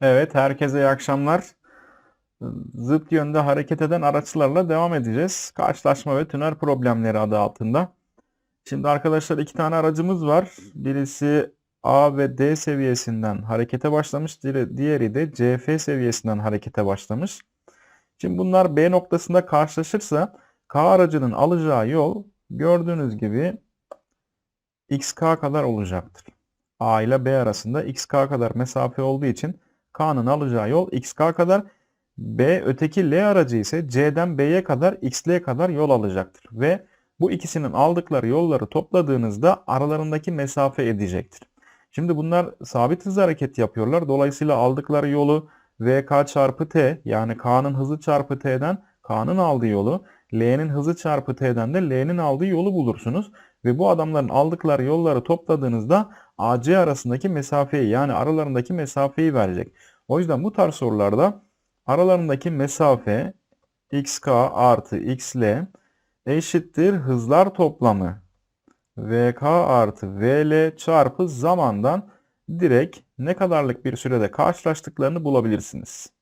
Evet, herkese iyi akşamlar. Zıt yönde hareket eden araçlarla devam edeceğiz. Karşılaşma ve tünel problemleri adı altında. Şimdi arkadaşlar iki tane aracımız var. Birisi A ve D seviyesinden harekete başlamış. Diğeri de CF seviyesinden harekete başlamış. Şimdi bunlar B noktasında karşılaşırsa K aracının alacağı yol gördüğünüz gibi XK kadar olacaktır. A ile B arasında XK kadar mesafe olduğu için K'nın alacağı yol XK kadar. B öteki L aracı ise C'den B'ye kadar XL kadar yol alacaktır. Ve bu ikisinin aldıkları yolları topladığınızda aralarındaki mesafe edecektir. Şimdi bunlar sabit hız hareket yapıyorlar. Dolayısıyla aldıkları yolu VK çarpı T yani K'nın hızı çarpı T'den K'nın aldığı yolu L'nin hızı çarpı T'den de L'nin aldığı yolu bulursunuz. Ve bu adamların aldıkları yolları topladığınızda AC arasındaki mesafeyi yani aralarındaki mesafeyi verecek. O yüzden bu tarz sorularda aralarındaki mesafe xk artı xl eşittir hızlar toplamı vk artı vl çarpı zamandan direkt ne kadarlık bir sürede karşılaştıklarını bulabilirsiniz.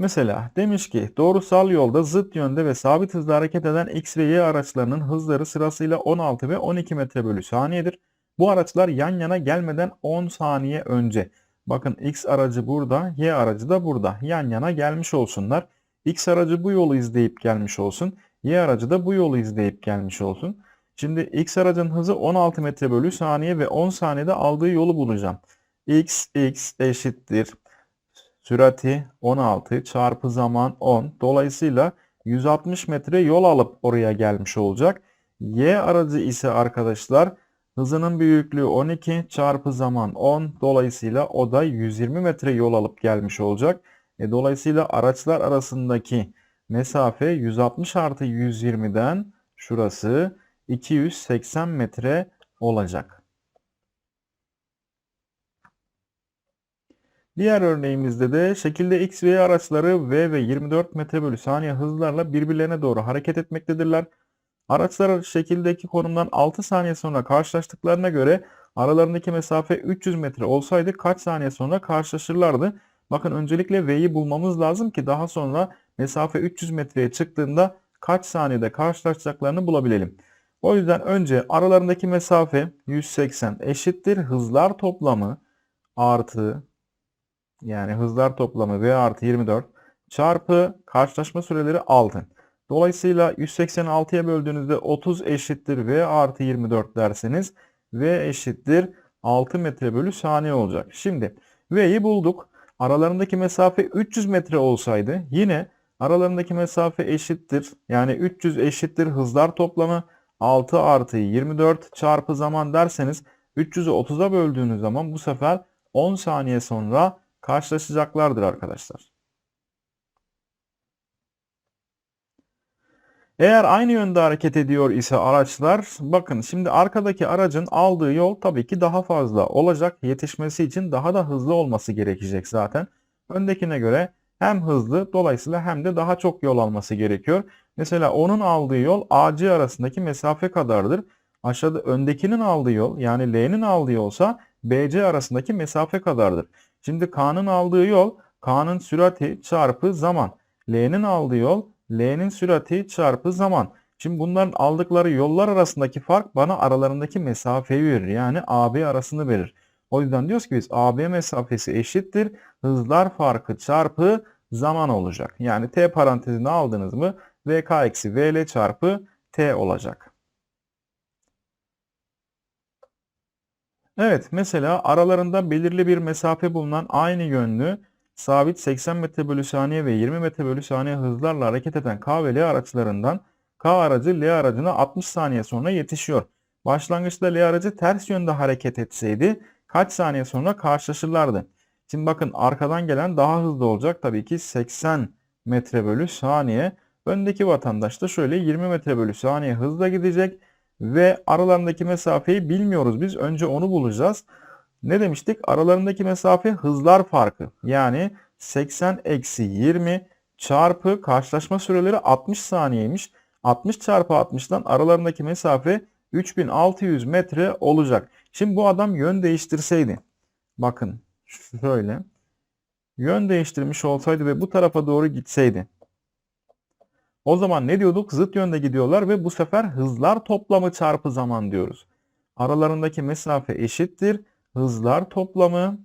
Mesela demiş ki doğrusal yolda zıt yönde ve sabit hızla hareket eden X ve Y araçlarının hızları sırasıyla 16 ve 12 metre bölü saniyedir. Bu araçlar yan yana gelmeden 10 saniye önce. Bakın X aracı burada, Y aracı da burada. Yan yana gelmiş olsunlar. X aracı bu yolu izleyip gelmiş olsun. Y aracı da bu yolu izleyip gelmiş olsun. Şimdi X aracın hızı 16 metre bölü saniye ve 10 saniyede aldığı yolu bulacağım. X, X eşittir. Sürati 16 çarpı zaman 10. Dolayısıyla 160 metre yol alıp oraya gelmiş olacak. Y aracı ise arkadaşlar hızının büyüklüğü 12 çarpı zaman 10. Dolayısıyla o da 120 metre yol alıp gelmiş olacak. E, dolayısıyla araçlar arasındaki mesafe 160 artı 120'den şurası 280 metre olacak. Diğer örneğimizde de şekilde X ve Y araçları V ve 24 metre bölü saniye hızlarla birbirlerine doğru hareket etmektedirler. Araçlar şekildeki konumdan 6 saniye sonra karşılaştıklarına göre aralarındaki mesafe 300 metre olsaydı kaç saniye sonra karşılaşırlardı? Bakın öncelikle V'yi bulmamız lazım ki daha sonra mesafe 300 metreye çıktığında kaç saniyede karşılaşacaklarını bulabilelim. O yüzden önce aralarındaki mesafe 180 eşittir hızlar toplamı artı yani hızlar toplamı V artı 24 çarpı karşılaşma süreleri 6. Dolayısıyla 186'ya böldüğünüzde 30 eşittir V artı 24 derseniz V eşittir 6 metre bölü saniye olacak. Şimdi V'yi bulduk. Aralarındaki mesafe 300 metre olsaydı yine aralarındaki mesafe eşittir. Yani 300 eşittir hızlar toplamı 6 artı 24 çarpı zaman derseniz 300'ü 30'a böldüğünüz zaman bu sefer 10 saniye sonra karşılaşacaklardır arkadaşlar. Eğer aynı yönde hareket ediyor ise araçlar bakın şimdi arkadaki aracın aldığı yol tabii ki daha fazla olacak. Yetişmesi için daha da hızlı olması gerekecek zaten. Öndekine göre hem hızlı dolayısıyla hem de daha çok yol alması gerekiyor. Mesela onun aldığı yol AC arasındaki mesafe kadardır. Aşağıda öndekinin aldığı yol yani L'nin aldığı yolsa BC arasındaki mesafe kadardır. Şimdi K'nın aldığı yol K'nın sürati çarpı zaman. L'nin aldığı yol L'nin sürati çarpı zaman. Şimdi bunların aldıkları yollar arasındaki fark bana aralarındaki mesafeyi verir. Yani AB arasını verir. O yüzden diyoruz ki biz AB mesafesi eşittir. Hızlar farkı çarpı zaman olacak. Yani T parantezini aldınız mı VK eksi VL çarpı T olacak. Evet mesela aralarında belirli bir mesafe bulunan aynı yönlü sabit 80 metre bölü saniye ve 20 metre bölü saniye hızlarla hareket eden K ve L araçlarından K aracı L aracına 60 saniye sonra yetişiyor. Başlangıçta L aracı ters yönde hareket etseydi kaç saniye sonra karşılaşırlardı? Şimdi bakın arkadan gelen daha hızlı olacak. Tabii ki 80 metre bölü saniye. Öndeki vatandaş da şöyle 20 metre bölü saniye hızla gidecek ve aralarındaki mesafeyi bilmiyoruz. Biz önce onu bulacağız. Ne demiştik? Aralarındaki mesafe hızlar farkı. Yani 80 eksi 20 çarpı karşılaşma süreleri 60 saniyeymiş. 60 çarpı 60'dan aralarındaki mesafe 3600 metre olacak. Şimdi bu adam yön değiştirseydi. bakın şöyle yön değiştirmiş olsaydı ve bu tarafa doğru gitseydi o zaman ne diyorduk? Zıt yönde gidiyorlar ve bu sefer hızlar toplamı çarpı zaman diyoruz. Aralarındaki mesafe eşittir. Hızlar toplamı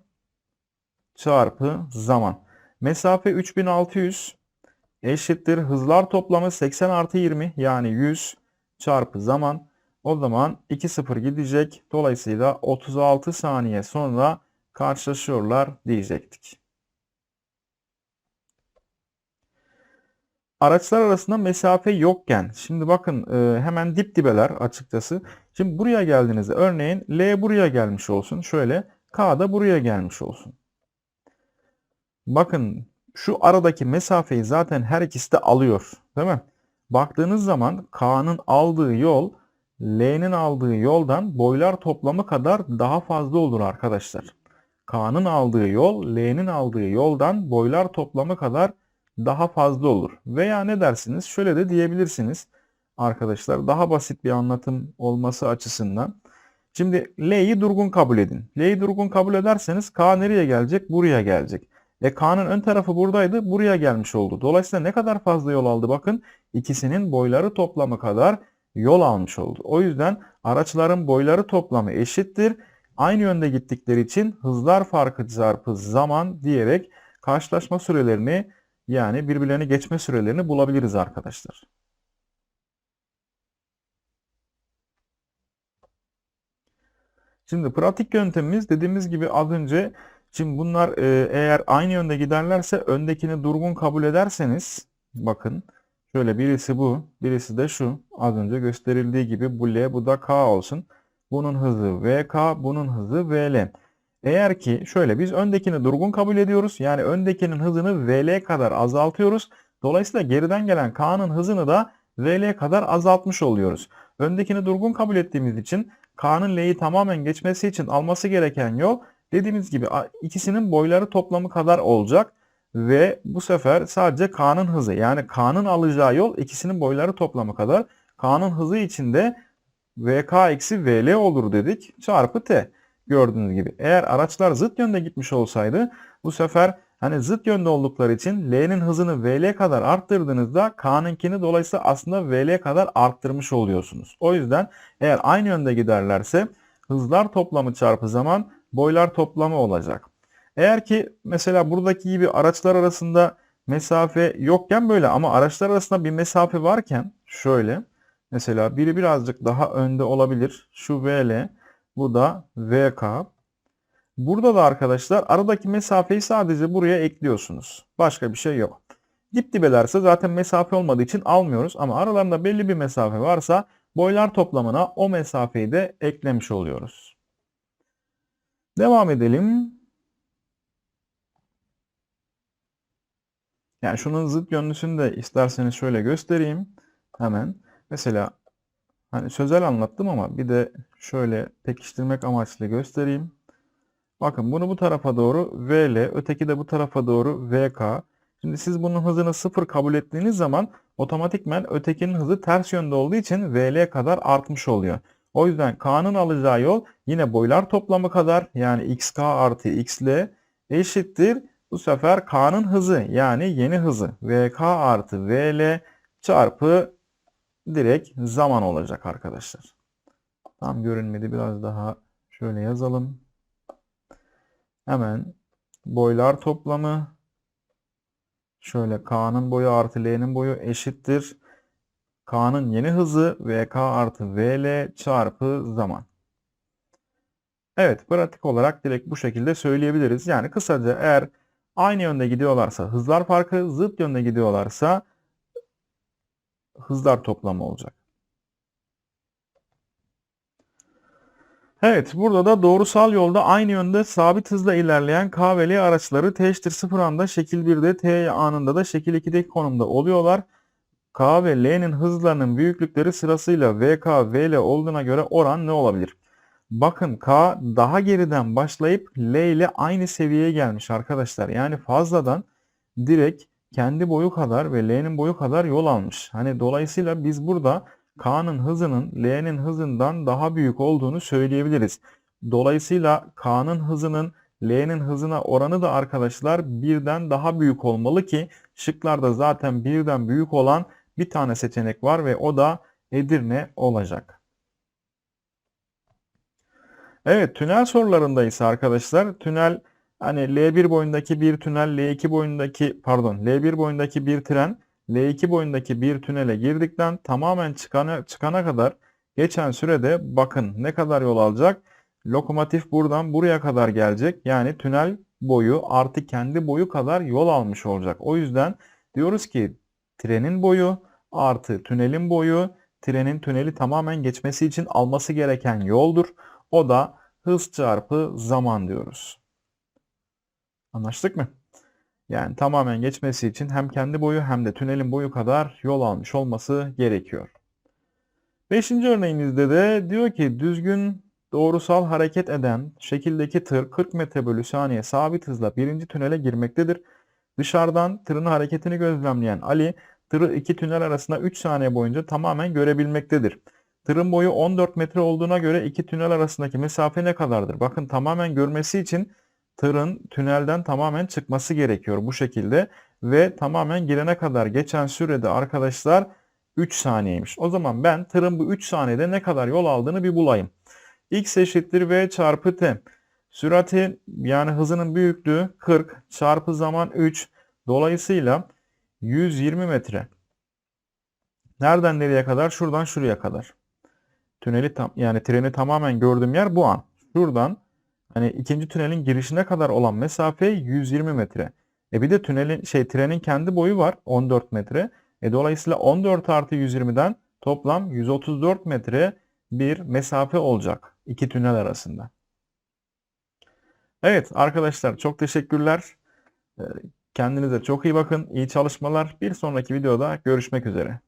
çarpı zaman. Mesafe 3600 eşittir. Hızlar toplamı 80 artı 20 yani 100 çarpı zaman. O zaman 2-0 gidecek. Dolayısıyla 36 saniye sonra karşılaşıyorlar diyecektik. Araçlar arasında mesafe yokken, şimdi bakın e, hemen dip dibeler açıkçası. Şimdi buraya geldiğinizde örneğin L buraya gelmiş olsun. Şöyle K da buraya gelmiş olsun. Bakın şu aradaki mesafeyi zaten her ikisi de alıyor. Değil mi? Baktığınız zaman K'nın aldığı yol L'nin aldığı yoldan boylar toplamı kadar daha fazla olur arkadaşlar. K'nın aldığı yol L'nin aldığı yoldan boylar toplamı kadar daha fazla olur. Veya ne dersiniz? Şöyle de diyebilirsiniz arkadaşlar. Daha basit bir anlatım olması açısından. Şimdi L'yi durgun kabul edin. L'yi durgun kabul ederseniz K nereye gelecek? Buraya gelecek. E K'nın ön tarafı buradaydı. Buraya gelmiş oldu. Dolayısıyla ne kadar fazla yol aldı? Bakın ikisinin boyları toplamı kadar yol almış oldu. O yüzden araçların boyları toplamı eşittir. Aynı yönde gittikleri için hızlar farkı çarpı zaman diyerek karşılaşma sürelerini yani birbirlerini geçme sürelerini bulabiliriz arkadaşlar. Şimdi pratik yöntemimiz dediğimiz gibi az önce şimdi bunlar e, eğer aynı yönde giderlerse öndekini durgun kabul ederseniz bakın şöyle birisi bu birisi de şu az önce gösterildiği gibi bu L bu da K olsun. Bunun hızı VK bunun hızı VL. Eğer ki şöyle biz öndekini durgun kabul ediyoruz. Yani öndekinin hızını VL kadar azaltıyoruz. Dolayısıyla geriden gelen K'nın hızını da VL kadar azaltmış oluyoruz. Öndekini durgun kabul ettiğimiz için K'nın L'yi tamamen geçmesi için alması gereken yol dediğimiz gibi ikisinin boyları toplamı kadar olacak. Ve bu sefer sadece K'nın hızı yani K'nın alacağı yol ikisinin boyları toplamı kadar. K'nın hızı içinde VK eksi VL olur dedik çarpı T gördüğünüz gibi. Eğer araçlar zıt yönde gitmiş olsaydı bu sefer hani zıt yönde oldukları için L'nin hızını VL kadar arttırdığınızda K'nınkini dolayısıyla aslında VL kadar arttırmış oluyorsunuz. O yüzden eğer aynı yönde giderlerse hızlar toplamı çarpı zaman boylar toplamı olacak. Eğer ki mesela buradaki gibi araçlar arasında mesafe yokken böyle ama araçlar arasında bir mesafe varken şöyle mesela biri birazcık daha önde olabilir. Şu VL bu da VK. Burada da arkadaşlar aradaki mesafeyi sadece buraya ekliyorsunuz. Başka bir şey yok. Dip dibelerse zaten mesafe olmadığı için almıyoruz ama aralarında belli bir mesafe varsa boylar toplamına o mesafeyi de eklemiş oluyoruz. Devam edelim. Yani şunun zıt yönlüsünü de isterseniz şöyle göstereyim. Hemen. Mesela Hani sözel anlattım ama bir de şöyle pekiştirmek amaçlı göstereyim. Bakın bunu bu tarafa doğru VL, öteki de bu tarafa doğru VK. Şimdi siz bunun hızını sıfır kabul ettiğiniz zaman otomatikmen ötekinin hızı ters yönde olduğu için VL kadar artmış oluyor. O yüzden K'nın alacağı yol yine boylar toplamı kadar yani XK artı XL eşittir. Bu sefer K'nın hızı yani yeni hızı VK artı VL çarpı direkt zaman olacak arkadaşlar. Tam görünmedi. Biraz daha şöyle yazalım. Hemen boylar toplamı şöyle K'nın boyu artı L'nin boyu eşittir. K'nın yeni hızı VK artı VL çarpı zaman. Evet pratik olarak direkt bu şekilde söyleyebiliriz. Yani kısaca eğer aynı yönde gidiyorlarsa hızlar farkı, zıt yönde gidiyorlarsa hızlar toplamı olacak. Evet burada da doğrusal yolda aynı yönde sabit hızla ilerleyen K ve L araçları T eşittir 0 anda şekil 1'de T anında da şekil 2'deki konumda oluyorlar. K ve L'nin hızlarının büyüklükleri sırasıyla VK, VL olduğuna göre oran ne olabilir? Bakın K daha geriden başlayıp L ile aynı seviyeye gelmiş arkadaşlar. Yani fazladan direkt kendi boyu kadar ve L'nin boyu kadar yol almış. Hani dolayısıyla biz burada K'nın hızının L'nin hızından daha büyük olduğunu söyleyebiliriz. Dolayısıyla K'nın hızının L'nin hızına oranı da arkadaşlar birden daha büyük olmalı ki şıklarda zaten birden büyük olan bir tane seçenek var ve o da Edirne olacak. Evet tünel sorularında ise arkadaşlar tünel hani L1 boyundaki bir tünel L2 boyundaki pardon L1 boyundaki bir tren L2 boyundaki bir tünele girdikten tamamen çıkana, çıkana kadar geçen sürede bakın ne kadar yol alacak? Lokomotif buradan buraya kadar gelecek. Yani tünel boyu artı kendi boyu kadar yol almış olacak. O yüzden diyoruz ki trenin boyu artı tünelin boyu trenin tüneli tamamen geçmesi için alması gereken yoldur. O da hız çarpı zaman diyoruz. Anlaştık mı? Yani tamamen geçmesi için hem kendi boyu hem de tünelin boyu kadar yol almış olması gerekiyor. Beşinci örneğimizde de diyor ki düzgün doğrusal hareket eden şekildeki tır 40 metre bölü saniye sabit hızla birinci tünele girmektedir. Dışarıdan tırın hareketini gözlemleyen Ali tırı iki tünel arasında 3 saniye boyunca tamamen görebilmektedir. Tırın boyu 14 metre olduğuna göre iki tünel arasındaki mesafe ne kadardır? Bakın tamamen görmesi için tırın tünelden tamamen çıkması gerekiyor bu şekilde ve tamamen girene kadar geçen sürede arkadaşlar 3 saniyeymiş. O zaman ben tırın bu 3 saniyede ne kadar yol aldığını bir bulayım. X eşittir V çarpı T. Sürati yani hızının büyüklüğü 40 çarpı zaman 3. Dolayısıyla 120 metre. Nereden nereye kadar? Şuradan şuraya kadar. Tüneli tam yani treni tamamen gördüğüm yer bu an. Şuradan hani ikinci tünelin girişine kadar olan mesafe 120 metre. E bir de tünelin şey trenin kendi boyu var 14 metre. E dolayısıyla 14 artı 120'den toplam 134 metre bir mesafe olacak iki tünel arasında. Evet arkadaşlar çok teşekkürler. Kendinize çok iyi bakın. İyi çalışmalar. Bir sonraki videoda görüşmek üzere.